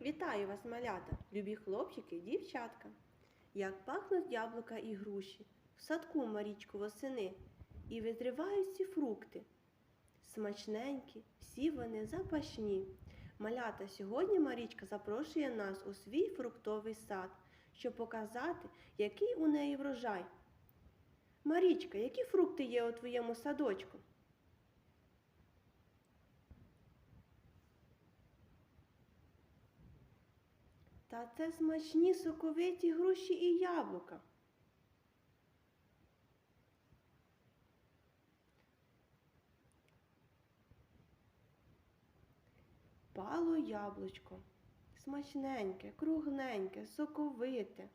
Вітаю вас, малята, любі хлопчики, дівчатка. Як пахнуть яблука і груші, в садку Марічку восени, і визривають ці фрукти. Смачненькі, всі вони запашні. Малята, сьогодні Марічка запрошує нас у свій фруктовий сад, щоб показати, який у неї врожай. Марічка, які фрукти є у твоєму садочку? Та це смачні соковиті груші і яблука. Пало яблучко. Смачненьке, кругленьке, соковите,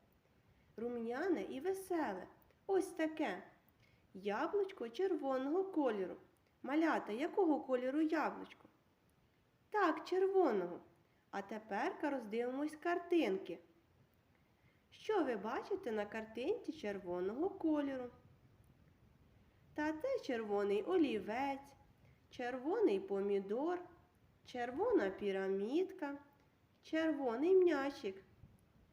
рум'яне і веселе. Ось таке. Яблучко червоного кольору. Малята, якого кольору яблучко? Так, червоного. А тепер роздивимось картинки. Що ви бачите на картинці червоного кольору? Та це червоний олівець, червоний помідор, червона пірамідка, червоний м'ячик.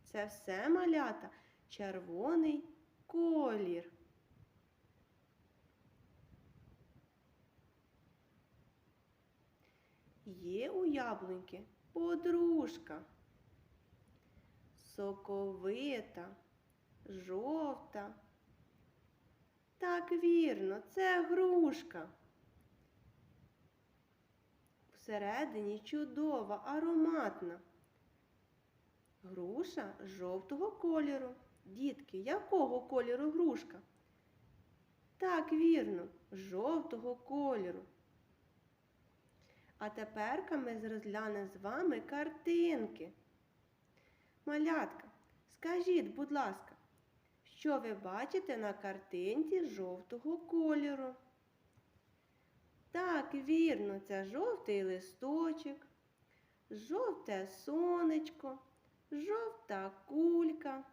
Це все малята, червоний колір. Є у яблуньки подружка. Соковита, жовта. Так вірно, це грушка. Всередині чудова, ароматна. Груша жовтого кольору. Дітки, якого кольору грушка? Так вірно, жовтого кольору. А тепер ми розглянемо з вами картинки. Малятка, скажіть, будь ласка, що ви бачите на картинці жовтого кольору? Так, вірно, це жовтий листочок, жовте сонечко, жовта кулька,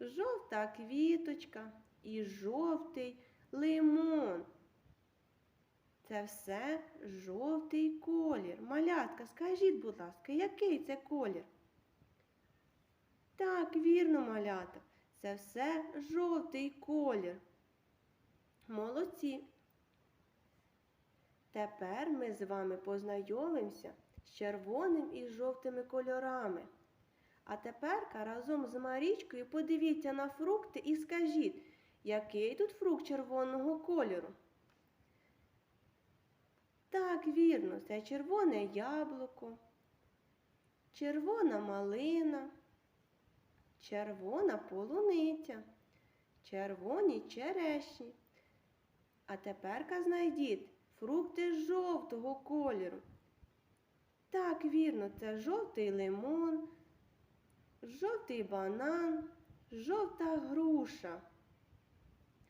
жовта квіточка і жовтий лимон. Це все жовтий колір. Малятка, скажіть, будь ласка, який це колір? Так, вірно, малята, це все жовтий колір. Молодці. Тепер ми з вами познайомимося з червоним і жовтими кольорами. А тепер разом з Марічкою подивіться на фрукти і скажіть, який тут фрукт червоного кольору? Так, вірно, це червоне яблуко, червона малина, червона полуниця, червоні черешні. А тепер знайдіть фрукти жовтого кольору. Так, вірно, це жовтий лимон, жовтий банан, жовта груша.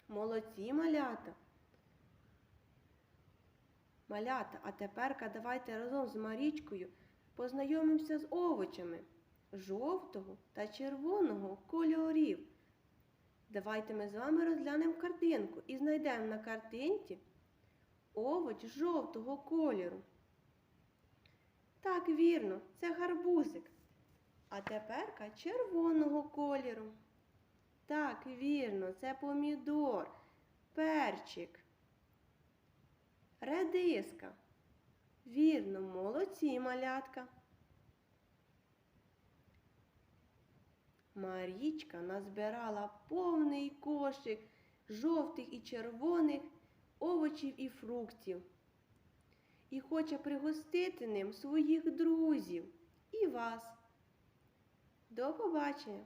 Молодці малята. Малята, а тепер давайте разом з Марічкою познайомимося з овочами жовтого та червоного кольорів. Давайте ми з вами розглянемо картинку і знайдемо на картинці овоч жовтого кольору. Так, вірно, це гарбузик. А тепер червоного кольору. Так, вірно, це помідор, перчик. Редиска. Вірно, молодці малятка. Марічка назбирала повний кошик жовтих і червоних овочів і фруктів. І хоче пригостити ним своїх друзів і вас. До побачення!